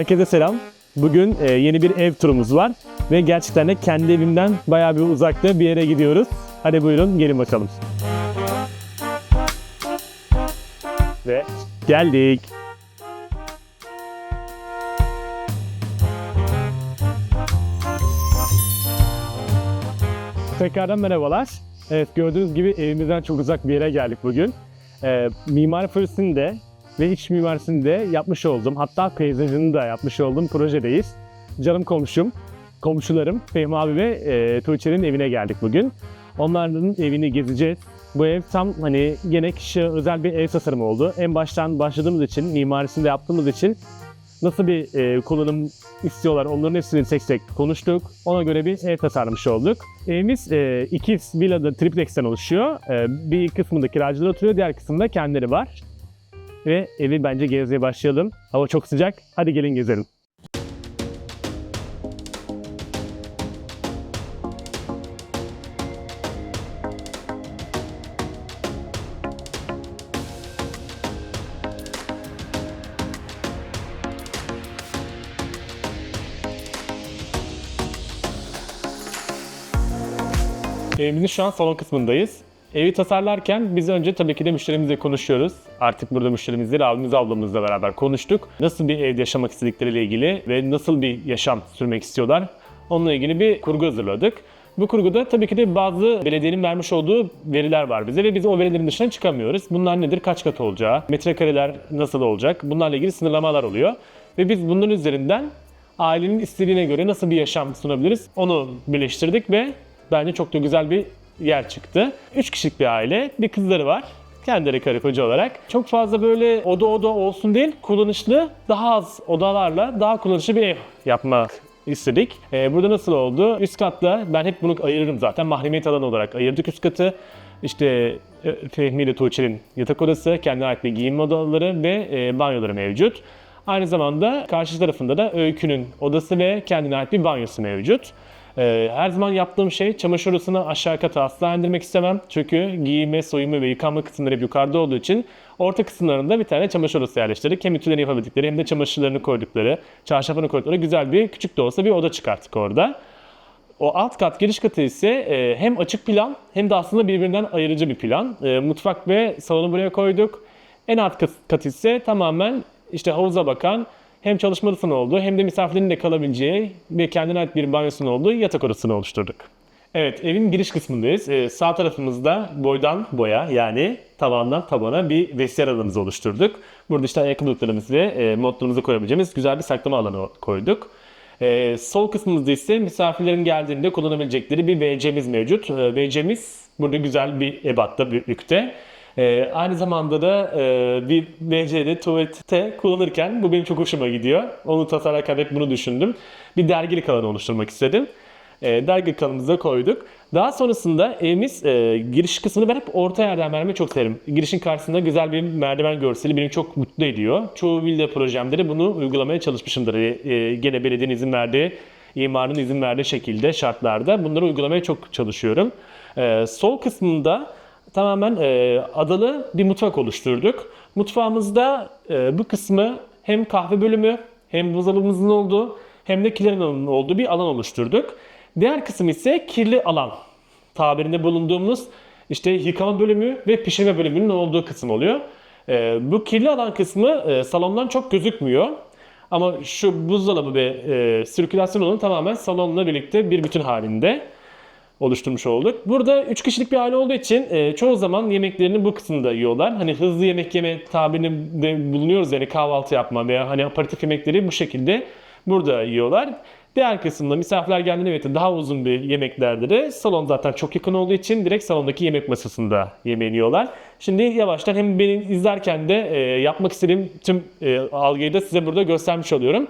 Herkese selam. Bugün e, yeni bir ev turumuz var ve gerçekten de kendi evimden bayağı bir uzakta bir yere gidiyoruz. Hadi buyurun gelin bakalım. Ve geldik. Tekrardan merhabalar. Evet gördüğünüz gibi evimizden çok uzak bir yere geldik bugün. Ee, mimar projesinde ve iç mimarisinde yapmış olduğum hatta peyzajını da yapmış olduğum projedeyiz. Canım komşum, komşularım Fehmi abi ve e, Tuğçe'nin evine geldik bugün. Onların evini gezeceğiz. Bu ev tam hani gene kişi özel bir ev tasarımı oldu. En baştan başladığımız için, mimarisini de yaptığımız için nasıl bir e, kullanım istiyorlar onların hepsini tek tek konuştuk. Ona göre bir ev tasarlamış olduk. Evimiz e, iki villada triplexten oluşuyor. E, bir kısmında kiracılar oturuyor, diğer kısmında kendileri var. Ve evi bence gezmeye başlayalım. Hava çok sıcak. Hadi gelin gezelim. Evimizin şu an salon kısmındayız. Evi tasarlarken biz önce tabii ki de müşterimizle konuşuyoruz. Artık burada müşterimizle abimiz ablamızla beraber konuştuk. Nasıl bir evde yaşamak istedikleriyle ilgili ve nasıl bir yaşam sürmek istiyorlar. Onunla ilgili bir kurgu hazırladık. Bu kurguda tabii ki de bazı belediyenin vermiş olduğu veriler var bize ve biz o verilerin dışına çıkamıyoruz. Bunlar nedir? Kaç kat olacağı, metrekareler nasıl olacak? Bunlarla ilgili sınırlamalar oluyor. Ve biz bunların üzerinden ailenin istediğine göre nasıl bir yaşam sunabiliriz onu birleştirdik ve bence çok da güzel bir yer çıktı. 3 kişilik bir aile, bir kızları var. Kendileri karı koca olarak. Çok fazla böyle oda oda olsun değil, kullanışlı, daha az odalarla daha kullanışlı bir ev yapmak istedik. Ee, burada nasıl oldu? Üst katta ben hep bunu ayırırım zaten. Mahremiyet alanı olarak ayırdık üst katı. İşte e, Fehmi ile Tuğçe'nin yatak odası, kendine ait bir giyinme odaları ve e, banyoları mevcut. Aynı zamanda karşı tarafında da Öykü'nün odası ve kendine ait bir banyosu mevcut. Ee, her zaman yaptığım şey çamaşır odasını aşağı kata asla indirmek istemem. Çünkü giyinme, soyunma ve yıkanma kısımları hep yukarıda olduğu için orta kısımlarında bir tane çamaşır odası yerleştirdik. Hem ütülerini yapabildikleri hem de çamaşırlarını koydukları, çarşafını koydukları güzel bir küçük de olsa bir oda çıkarttık orada. O alt kat giriş katı ise e, hem açık plan hem de aslında birbirinden ayırıcı bir plan. E, mutfak ve salonu buraya koyduk. En alt kat, kat ise tamamen işte havuza bakan hem çalışma odasının olduğu hem de misafirlerin de kalabileceği ve kendine ait bir banyosunun olduğu yatak odasını oluşturduk. Evet, evin giriş kısmındayız. Ee, sağ tarafımızda boydan boya yani tavandan tabana bir vestiyer alanımızı oluşturduk. Burada işte ayakkabılıklarımızı ve e, montlarımızı koyabileceğimiz güzel bir saklama alanı koyduk. Ee, sol kısmımızda ise misafirlerin geldiğinde kullanabilecekleri bir WC'miz mevcut. Ee, WC'miz burada güzel bir ebatta, büyüklükte. Ee, aynı zamanda da e, bir WC'de tuvalette kullanırken bu benim çok hoşuma gidiyor. Onu tasarlarken hep bunu düşündüm. Bir dergilik alanı oluşturmak istedim. E, dergi kanalımıza koyduk. Daha sonrasında evimiz e, giriş kısmını ben hep orta yerden vermeyi çok severim. Girişin karşısında güzel bir merdiven görseli beni çok mutlu ediyor. Çoğu villa projemde de bunu uygulamaya çalışmışımdır. E, e, gene belediyenin izin verdiği, imarın izin verdiği şekilde, şartlarda bunları uygulamaya çok çalışıyorum. E, sol kısmında tamamen e, adalı bir mutfak oluşturduk. Mutfağımızda e, bu kısmı hem kahve bölümü hem buzdolabımızın olduğu hem de kilerin olduğu bir alan oluşturduk. Diğer kısım ise kirli alan tabirinde bulunduğumuz işte yıkama bölümü ve pişirme bölümünün olduğu kısım oluyor. E, bu kirli alan kısmı e, salondan çok gözükmüyor. Ama şu buzdolabı ve e, sirkülasyon alanı tamamen salonla birlikte bir bütün halinde oluşturmuş olduk. Burada 3 kişilik bir aile olduğu için e, çoğu zaman yemeklerini bu kısımda yiyorlar. Hani hızlı yemek yeme tabirinde bulunuyoruz yani kahvaltı yapma veya hani aparatif yemekleri bu şekilde burada yiyorlar. Diğer kısımda misafirler geldiğinde evet daha uzun bir yemeklerde de salon zaten çok yakın olduğu için direkt salondaki yemek masasında yemeğini yiyorlar. Şimdi yavaştan hem beni izlerken de e, yapmak istediğim tüm e, algıyı da size burada göstermiş oluyorum.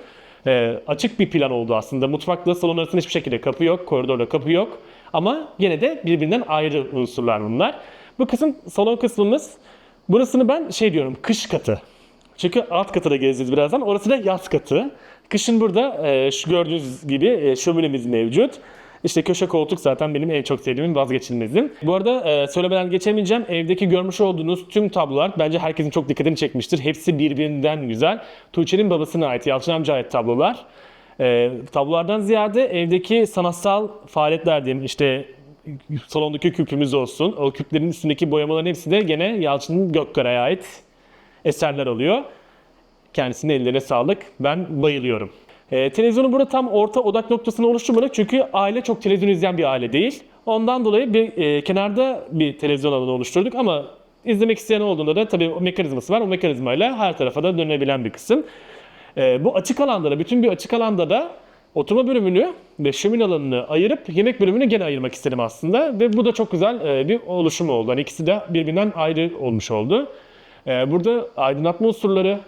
E, açık bir plan oldu aslında. Mutfakla salon arasında hiçbir şekilde kapı yok, koridorda kapı yok. Ama yine de birbirinden ayrı unsurlar bunlar. Bu kısım salon kısmımız. Burasını ben şey diyorum kış katı. Çünkü alt katı da gezeceğiz birazdan. Orası da yaz katı. Kışın burada e, şu gördüğünüz gibi e, şöminemiz mevcut. İşte köşe koltuk zaten benim en çok sevdiğim vazgeçilmezim. Bu arada e, söylemeden geçemeyeceğim. Evdeki görmüş olduğunuz tüm tablolar bence herkesin çok dikkatini çekmiştir. Hepsi birbirinden güzel. Tuğçe'nin babasına ait, Yalçın amca ait tablolar. E, tablolardan ziyade evdeki sanatsal faaliyetler diyeyim işte salondaki küpümüz olsun. O küplerin üstündeki boyamaların hepsi de gene Yalçın Gökkara'ya ait eserler oluyor. Kendisinin ellerine sağlık. Ben bayılıyorum. Ee, televizyonu burada tam orta odak noktasını oluşturmadık çünkü aile çok televizyon izleyen bir aile değil. Ondan dolayı bir e, kenarda bir televizyon alanı oluşturduk ama izlemek isteyen olduğunda da tabii o mekanizması var. O mekanizmayla her tarafa da dönebilen bir kısım. Ee, bu açık alanda da, bütün bir açık alanda da oturma bölümünü ve şömine alanını ayırıp yemek bölümünü gene ayırmak istedim aslında. Ve bu da çok güzel e, bir oluşum oldu. Hani ikisi de birbirinden ayrı olmuş oldu. Ee, burada aydınlatma unsurları,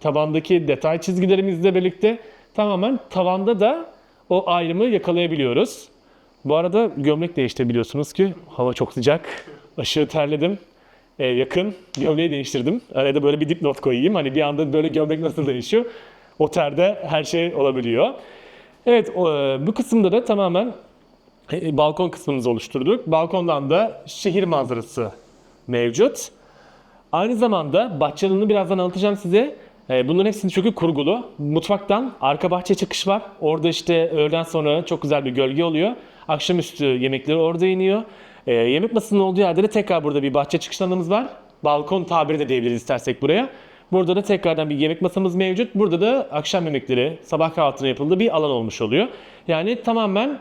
tavandaki detay çizgilerimizle birlikte tamamen tavanda da o ayrımı yakalayabiliyoruz. Bu arada gömlek değişti biliyorsunuz ki hava çok sıcak. Aşırı terledim. Ee, yakın. Gömleği değiştirdim. Araya da böyle bir dipnot koyayım. Hani bir anda böyle gömlek nasıl değişiyor? O terde her şey olabiliyor. Evet e, bu kısımda da tamamen e, balkon kısmımızı oluşturduk. Balkondan da şehir manzarası mevcut. Aynı zamanda bahçe birazdan anlatacağım size. Ee, Bunların hepsinin çünkü kurgulu. Mutfaktan arka bahçe çıkış var. Orada işte öğleden sonra çok güzel bir gölge oluyor. Akşamüstü yemekleri orada iniyor. Ee, yemek masasının olduğu yerde de tekrar burada bir bahçe çıkış alanımız var. Balkon tabiri de diyebiliriz istersek buraya. Burada da tekrardan bir yemek masamız mevcut. Burada da akşam yemekleri, sabah kahvaltının yapıldığı bir alan olmuş oluyor. Yani tamamen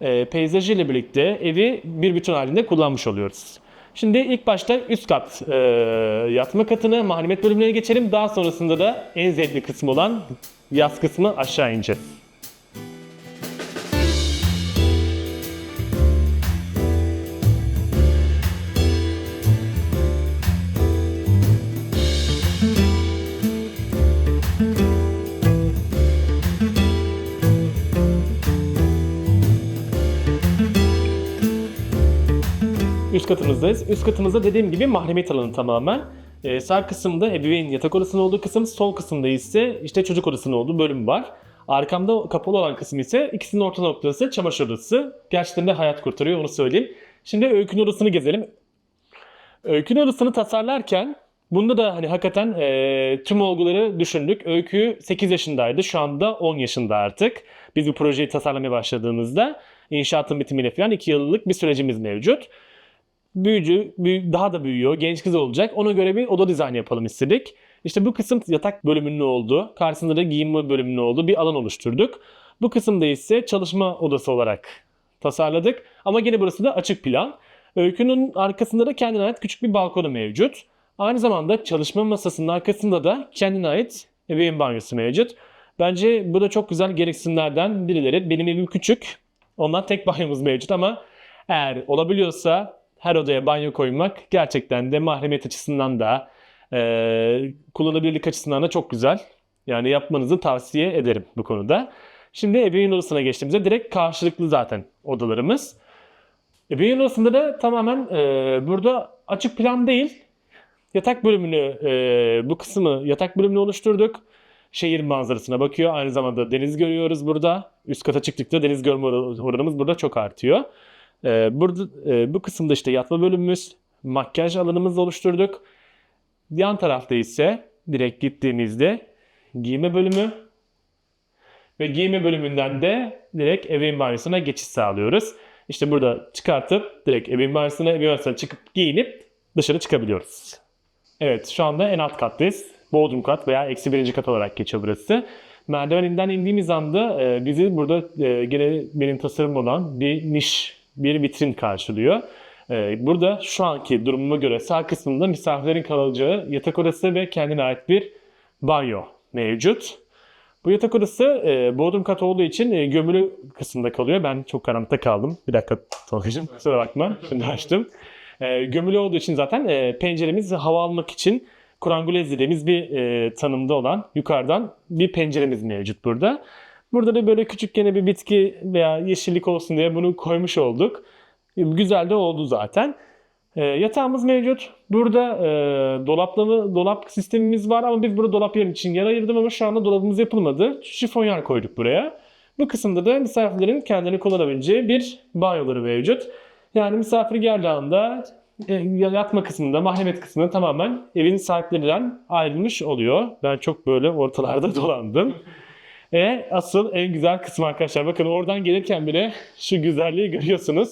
e, peyzajı ile birlikte evi bir bütün halinde kullanmış oluyoruz. Şimdi ilk başta üst kat e, yatma katını, mahremiyet bölümlerine geçelim. Daha sonrasında da en zevkli kısmı olan yaz kısmı aşağı ineceğiz. Katımızdayız. Üst katımızda dediğim gibi mahremiyet alanı tamamen. Ee, sağ kısımda ebeveyn yatak odasının olduğu kısım, sol kısımda ise işte çocuk odasının olduğu bölüm var. Arkamda kapalı olan kısım ise ikisinin orta noktası çamaşır odası. Gerçekten de hayat kurtarıyor onu söyleyeyim. Şimdi Öykü'nün odasını gezelim. Öykü'nün odasını tasarlarken bunda da hani hakikaten e, tüm olguları düşündük. Öykü 8 yaşındaydı. Şu anda 10 yaşında artık. Biz bu projeyi tasarlamaya başladığımızda inşaatın bitimiyle falan 2 yıllık bir sürecimiz mevcut büyücü, büyü- daha da büyüyor, genç kız olacak. Ona göre bir oda dizaynı yapalım istedik. İşte bu kısım yatak bölümünün olduğu, karşısında da giyinme bölümünün olduğu bir alan oluşturduk. Bu kısımda ise çalışma odası olarak tasarladık. Ama yine burası da açık plan. Öykünün arkasında da kendine ait küçük bir balkonu mevcut. Aynı zamanda çalışma masasının arkasında da kendine ait ebeveyn banyosu mevcut. Bence bu da çok güzel gereksinimlerden birileri. Benim evim küçük. Ondan tek banyomuz mevcut ama eğer olabiliyorsa her odaya banyo koymak gerçekten de mahremiyet açısından da e, kullanılabilirlik açısından da çok güzel. Yani yapmanızı tavsiye ederim bu konuda. Şimdi ebeveyn odasına geçtiğimizde direkt karşılıklı zaten odalarımız. Ebeveyn odasında da tamamen e, burada açık plan değil. Yatak bölümünü, e, bu kısmı yatak bölümünü oluşturduk. Şehir manzarasına bakıyor. Aynı zamanda deniz görüyoruz burada. Üst kata çıktıkça deniz görme oranımız burada çok artıyor. Ee, burada e, bu kısımda işte yatma bölümümüz, makyaj alanımızı oluşturduk. Yan tarafta ise direkt gittiğimizde giyme bölümü ve giyme bölümünden de direkt ebeveyn banyosuna geçiş sağlıyoruz. İşte burada çıkartıp direkt ebeveyn banyosuna, ebeveyn banyosuna çıkıp giyinip dışarı çıkabiliyoruz. Evet şu anda en alt kattayız. Bodrum kat veya eksi birinci kat olarak geçiyor burası. Merdiveninden indiğimiz anda e, bizi burada e, gene benim tasarım olan bir niş, bir vitrin karşılıyor. E, burada şu anki durumuma göre sağ kısmında misafirlerin kalacağı yatak odası ve kendine ait bir banyo mevcut. Bu yatak odası e, bodrum kat olduğu için e, gömülü kısımda kalıyor. Ben çok karanlıkta kaldım. Bir dakika Tolga'cığım kusura bakma. Şimdi açtım. E, gömülü olduğu için zaten e, penceremiz hava almak için kurangulez dediğimiz bir e, tanımda olan yukarıdan bir penceremiz mevcut burada. Burada da böyle küçük gene bir bitki veya yeşillik olsun diye bunu koymuş olduk. Güzel de oldu zaten. E, yatağımız mevcut. Burada e, dolaplı dolap sistemimiz var ama biz burada dolap yer için yer ayırdım ama şu anda dolabımız yapılmadı. Şifonyer koyduk buraya. Bu kısımda da misafirlerin kendini kullanabileceği bir banyoları mevcut. Yani misafir geldiği anda e, yatma kısmında, mahremiyet kısmında tamamen evin sahiplerinden ayrılmış oluyor. Ben çok böyle ortalarda dolandım. Ve asıl en güzel kısmı arkadaşlar. Bakın oradan gelirken bile şu güzelliği görüyorsunuz.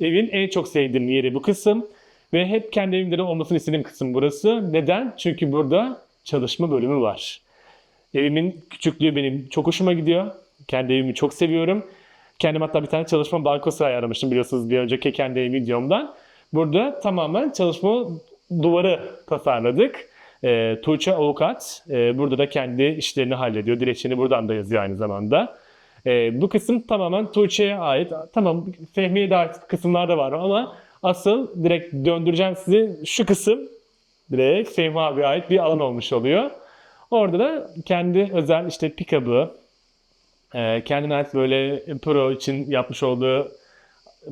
Evin en çok sevdiğim yeri bu kısım. Ve hep kendi evimde de olmasını istediğim kısım burası. Neden? Çünkü burada çalışma bölümü var. Evimin küçüklüğü benim çok hoşuma gidiyor. Kendi evimi çok seviyorum. Kendim hatta bir tane çalışma bankosu ayarlamıştım biliyorsunuz bir önceki kendi evim videomdan. Burada tamamen çalışma duvarı tasarladık. E, Tuğçe Avukat e, burada da kendi işlerini hallediyor. Dilekçeni buradan da yazıyor aynı zamanda. E, bu kısım tamamen Tuğçe'ye ait. Tamam Fehmi'ye de ait kısımlar da var ama asıl direkt döndüreceğim sizi şu kısım direkt Fehmi abiye ait bir alan olmuş oluyor. Orada da kendi özel işte pick-up'ı, e, kendine ait böyle pro için yapmış olduğu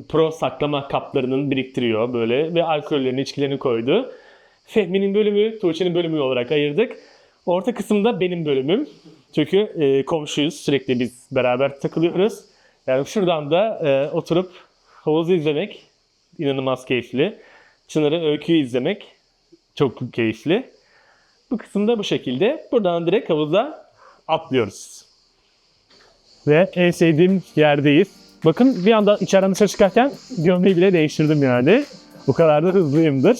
pro saklama kaplarının biriktiriyor böyle ve alkollerini, içkilerini koydu. Fehmi'nin bölümü, Tuğçe'nin bölümü olarak ayırdık. Orta kısımda benim bölümüm. Çünkü e, komşuyuz, sürekli biz beraber takılıyoruz. Yani şuradan da e, oturup havuzu izlemek inanılmaz keyifli. Çınar'ı öyküyü izlemek çok keyifli. Bu kısımda bu şekilde. Buradan direkt havuza atlıyoruz. Ve en sevdiğim yerdeyiz. Bakın bir anda içeriden dışarı çıkarken gömleği bile değiştirdim yani. Bu kadar da hızlıyımdır.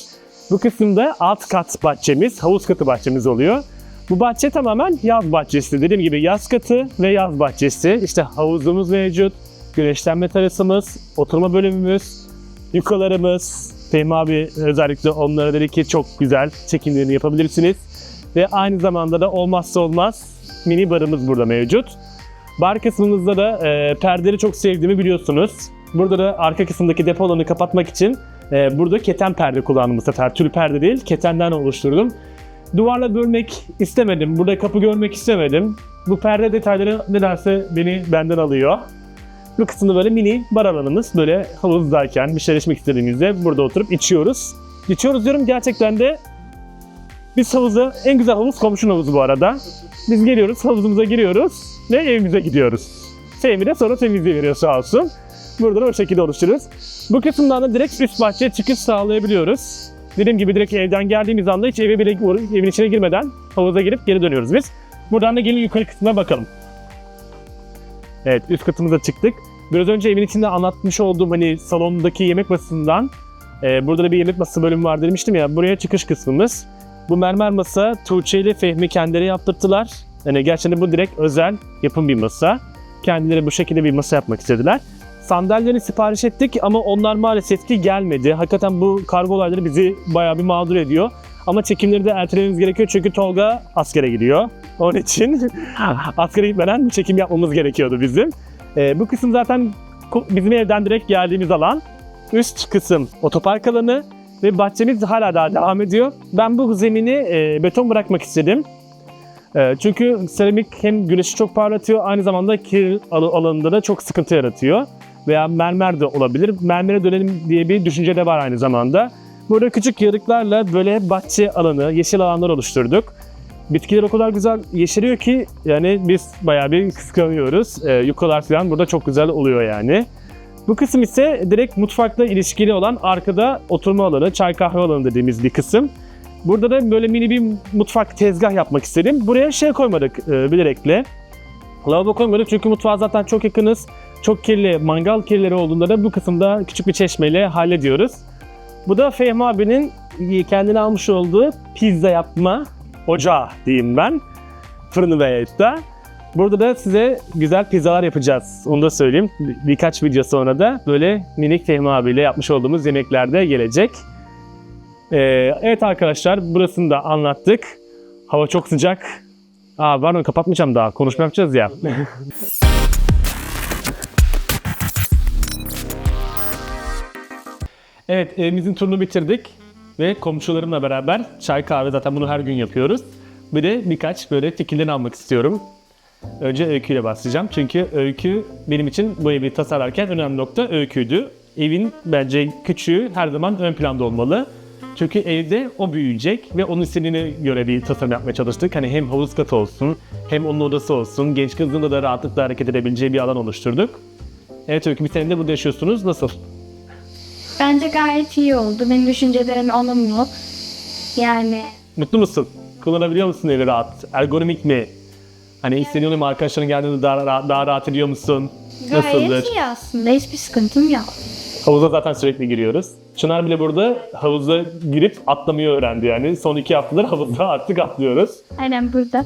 Bu kısımda alt kat bahçemiz, havuz katı bahçemiz oluyor. Bu bahçe tamamen yaz bahçesi. Dediğim gibi yaz katı ve yaz bahçesi. İşte havuzumuz mevcut, güneşlenme terasımız, oturma bölümümüz, yukalarımız. Fehmi abi özellikle onlara dedi ki çok güzel çekimlerini yapabilirsiniz. Ve aynı zamanda da olmazsa olmaz mini barımız burada mevcut. Bar kısmımızda da e, perdeleri çok sevdiğimi biliyorsunuz. Burada da arka kısımdaki depo alanı kapatmak için e, burada keten perde kullandım bu sefer. Tül perde değil, ketenden oluşturdum. Duvarla bölmek istemedim. Burada kapı görmek istemedim. Bu perde detayları nedense beni benden alıyor. Bu kısımda böyle mini bar alanımız. Böyle havuzdayken bir şeyler içmek istediğimizde burada oturup içiyoruz. İçiyoruz diyorum gerçekten de biz havuza, en güzel havuz komşunun havuzu bu arada. Biz geliyoruz, havuzumuza giriyoruz ve evimize gidiyoruz. Fehmi de sonra temizliği veriyor sağ olsun. Burada da o şekilde oluşturuyoruz. Bu kısımdan da direkt üst bahçeye çıkış sağlayabiliyoruz. Dediğim gibi direkt evden geldiğimiz anda hiç eve bile evin içine girmeden havuza girip geri dönüyoruz biz. Buradan da gelin yukarı kısmına bakalım. Evet üst katımıza çıktık. Biraz önce evin içinde anlatmış olduğum hani salondaki yemek masasından e, burada da bir yemek masası bölümü var demiştim ya buraya çıkış kısmımız. Bu mermer masa Tuğçe ile Fehmi kendileri yaptırttılar. Yani gerçekten bu direkt özel yapım bir masa. Kendileri bu şekilde bir masa yapmak istediler. Sandalyeleri sipariş ettik ama onlar maalesef ki gelmedi. Hakikaten bu kargo olayları bizi bayağı bir mağdur ediyor. Ama çekimleri de ertelememiz gerekiyor çünkü Tolga askere gidiyor. Onun için askere gitmeden bir çekim yapmamız gerekiyordu bizim. Ee, bu kısım zaten bizim evden direkt geldiğimiz alan. Üst kısım otopark alanı ve bahçemiz hala daha devam ediyor. Ben bu zemini e, beton bırakmak istedim. E, çünkü seramik hem güneşi çok parlatıyor aynı zamanda kir al- alanında da çok sıkıntı yaratıyor. Veya mermer de olabilir. Mermere dönelim diye bir düşünce de var aynı zamanda. Burada küçük yarıklarla böyle bahçe alanı, yeşil alanlar oluşturduk. Bitkiler o kadar güzel yeşeriyor ki yani biz bayağı bir kıskanıyoruz. E, yukalar falan burada çok güzel oluyor yani. Bu kısım ise direkt mutfakla ilişkili olan arkada oturma alanı, çay kahve alanı dediğimiz bir kısım. Burada da böyle mini bir mutfak tezgah yapmak istedim. Buraya şey koymadık e, bilerekle. Lavabo koymadık çünkü mutfağa zaten çok yakınız. Çok kirli, mangal kirleri olduğunda da bu kısımda küçük bir çeşmeyle hallediyoruz. Bu da Fehmi abinin kendine almış olduğu pizza yapma ocağı diyeyim ben. Fırını ve da. Burada da size güzel pizzalar yapacağız. Onu da söyleyeyim. Bir- Birkaç video sonra da böyle minik Fehmi abiyle yapmış olduğumuz yemeklerde gelecek. Ee, evet arkadaşlar burasını da anlattık. Hava çok sıcak. Aa pardon kapatmayacağım daha. Konuşma yapacağız ya. evet evimizin turunu bitirdik. Ve komşularımla beraber çay kahve zaten bunu her gün yapıyoruz. Bir de birkaç böyle fikirlerini almak istiyorum. Önce öyküyle başlayacağım. Çünkü öykü benim için bu evi tasarlarken önemli nokta öyküydü. Evin bence küçüğü her zaman ön planda olmalı. Çünkü evde o büyüyecek ve onun istediğine göre bir tasarım yapmaya çalıştık. Hani hem havuz katı olsun, hem onun odası olsun, genç kızın da rahatlıkla hareket edebileceği bir alan oluşturduk. Evet Öykü bir senedir burada yaşıyorsunuz. Nasıl? Bence gayet iyi oldu. Benim düşüncelerim olumlu. Yani Mutlu musun? Kullanabiliyor musun evi rahat? Ergonomik mi? Hani istediğin mu arkadaşların geldiğinde daha, rahat- daha rahat ediyor musun? Nasıldır? gayet iyi aslında. Hiçbir sıkıntım yok. Havuza zaten sürekli giriyoruz. Çınar bile burada havuza girip atlamayı öğrendi yani. Son iki haftadır havuzda artık atlıyoruz. Aynen burada.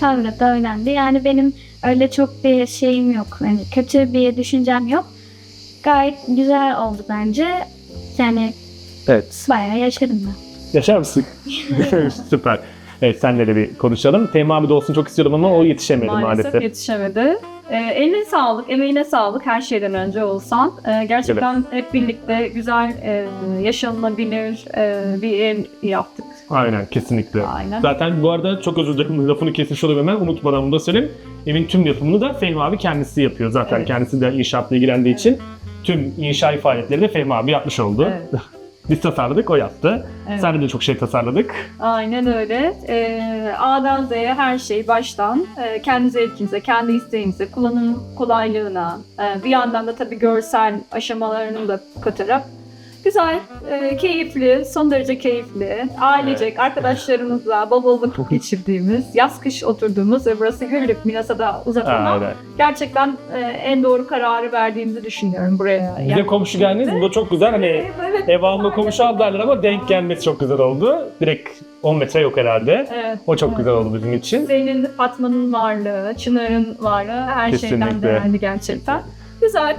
Sonra da önemli. Yani benim öyle çok bir şeyim yok. Yani kötü bir düşüncem yok. Gayet güzel oldu bence. Yani Evet. bayağı yaşadım ben. Yaşar mısın? Süper. Evet senle de bir konuşalım. Teğmen abi de olsun çok istiyordum ama o yetişemedi Maalesef, maalesef. yetişemedi. Ee, eline sağlık, emeğine sağlık her şeyden önce olsan. Ee, gerçekten hep birlikte güzel, e, yaşanılabilir e, bir ev yaptık. Aynen kesinlikle. Aynen. Zaten bu arada çok özür dilerim lafını kesmiş olayım hemen unutmadan bunu da söyleyeyim. Evin tüm yapımını da Fehmi abi kendisi yapıyor zaten. Evet. Kendisi de inşaatla ilgilendiği için tüm inşai faaliyetleri de Fehmi abi yapmış oldu. Evet. Biz tasarladık, o yaptı. Evet. Sen de çok şey tasarladık. Aynen öyle. Ee, A'dan Z'ye her şey baştan e, kendi zevkinize, kendi isteğinize, kullanım kolaylığına, e, bir yandan da tabii görsel aşamalarını da katarak güzel, e, keyifli, son derece keyifli, ailecek, arkadaşlarımızla bol bol vakit geçirdiğimiz, yaz kış oturduğumuz ve burası Güllük, Minnesota uzak ama Aynen. gerçekten e, en doğru kararı verdiğimizi düşünüyorum buraya. Bir de komşu geldiniz. Bu da çok güzel. Hani evet, ev alma komşu al derler ama denk gelmesi çok güzel oldu. Direkt 10 metre yok herhalde. evet. O çok güzel oldu bizim için. Senin, Fatma'nın varlığı, Çınar'ın varlığı her şeyden Kesinlikle. değerli gerçekten. Güzel.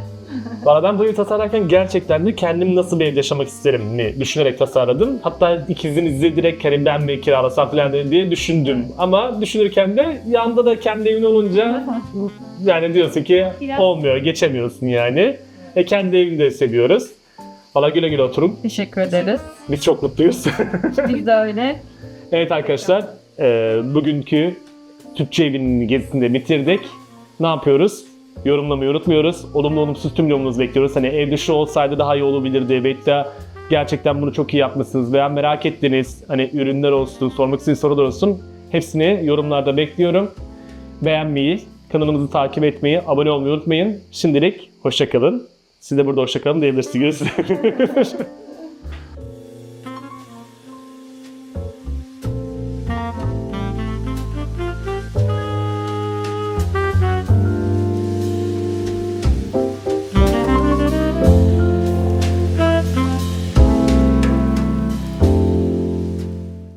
Valla ben bu evi tasarlarken gerçekten de kendim nasıl bir evde yaşamak isterim mi düşünerek tasarladım. Hatta ikizinizi direkt hani ben mi kiralasam falan diye düşündüm. Ama düşünürken de yanda da kendi evin olunca yani diyorsun ki Biraz- olmuyor, geçemiyorsun yani. E kendi evini de seviyoruz. Valla güle güle oturun. Teşekkür ederiz. Biz çok mutluyuz. Biz de öyle. evet arkadaşlar, e, bugünkü Türkçe evinin gezisini de bitirdik. Ne yapıyoruz? Yorumlamayı unutmuyoruz. Olumlu olumsuz tüm yorumunuzu bekliyoruz. Hani evde şu olsaydı daha iyi olabilirdi. Belki de gerçekten bunu çok iyi yapmışsınız veya merak ettiniz. Hani ürünler olsun, sormak istediğiniz sorular olsun. Hepsini yorumlarda bekliyorum. Beğenmeyi, kanalımızı takip etmeyi, abone olmayı unutmayın. Şimdilik hoşçakalın. Siz de burada hoşçakalın diyebilirsiniz.